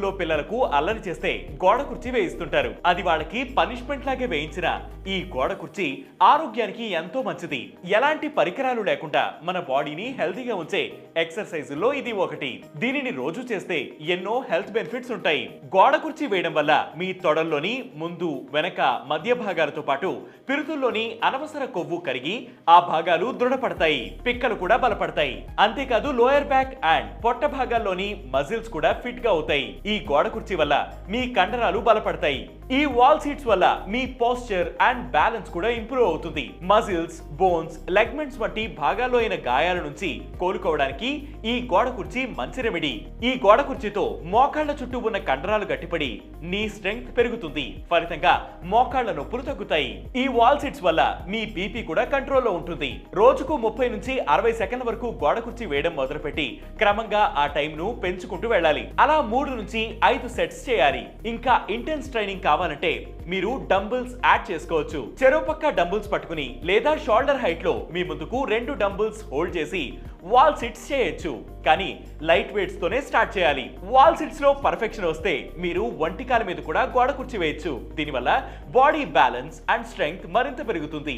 స్కూల్లో పిల్లలకు అల్లరి చేస్తే గోడ కుర్చీ వేయిస్తుంటారు. అది వాళ్ళకి పనిష్మెంట్ లాగే వేయించిన ఈ గోడ కుర్చీ ఆరోగ్యానికి ఎంతో మంచిది. ఎలాంటి పరికరాలు లేకుండా మన బాడీని హెల్తీగా ఉంచే ఎక్సర్సైజుల్లో ఇది ఒకటి. దీనిని రోజు చేస్తే ఎన్నో హెల్త్ బెనిఫిట్స్ ఉంటాయి. గోడ కుర్చీ వేయడం వల్ల మీ తొడల్లోని ముందు వెనక మధ్య భాగాలతో పాటు పిరుతుల్లోని అనవసర కొవ్వు కరిగి ఆ భాగాలు దృఢపడతాయి. పిక్కలు కూడా బలపడతాయి. అంతేకాదు లోయర్ బ్యాక్ అండ్ పొట్ట భాగాల్లోని మజిల్స్ కూడా ఫిట్గా అవుతాయి. ఈ గోడ కుర్చీ వల్ల మీ కండరాలు బలపడతాయి. ఈ వాల్ సీట్స్ వల్ల మీ పోస్చర్ అండ్ బ్యాలెన్స్ కూడా ఇంప్రూవ్ అవుతుంది. మజిల్స్ బోన్స్ లెగ్మెంట్స్ వంటి భాగాల్లో అయిన గాయాల నుంచి కోలుకోవడానికి ఈ గోడ కుర్చీ మంచి రెమెడీ ఈ గోడ కుర్చీతో మోకాళ్ళ చుట్టూ ఉన్న కండరాలు గట్టిపడి నీ స్ట్రెంగ్త్ పెరుగుతుంది. ఫలితంగా మోకాళ్ళ నొప్పులు తగ్గుతాయి. ఈ వాల్ సీట్స్ వల్ల మీ బీపీ కూడా కంట్రోల్లో ఉంటుంది. రోజుకు ముప్పై నుంచి అరవై సెకండ్ల వరకు గోడ కుర్చీ వేయడం మొదలుపెట్టి క్రమంగా ఆ టైం ను పెంచుకుంటూ వెళ్ళాలి. అలా మూడు నుంచి ఐదు సెట్స్ చేయాలి. ఇంకా ఇంటెన్స్ ట్రైనింగ్ కావాలి కావాలంటే మీరు డంబుల్స్ యాడ్ చేసుకోవచ్చు. చెరో పక్క డంబుల్స్ పట్టుకుని లేదా షోల్డర్ హైట్లో మీ ముందుకు రెండు డంబుల్స్ హోల్డ్ చేసి వాల్ సిట్స్ చేయొచ్చు. కానీ లైట్ వెయిట్స్ తోనే స్టార్ట్ చేయాలి. వాల్ సిట్స్లో పర్ఫెక్షన్ వస్తే మీరు వంటికాల మీద కూడా గోడ కుర్చీ వేయచ్చు దీనివల్ల బాడీ బ్యాలెన్స్ అండ్ స్ట్రెంగ్త్ మరింత పెరుగుతుంది.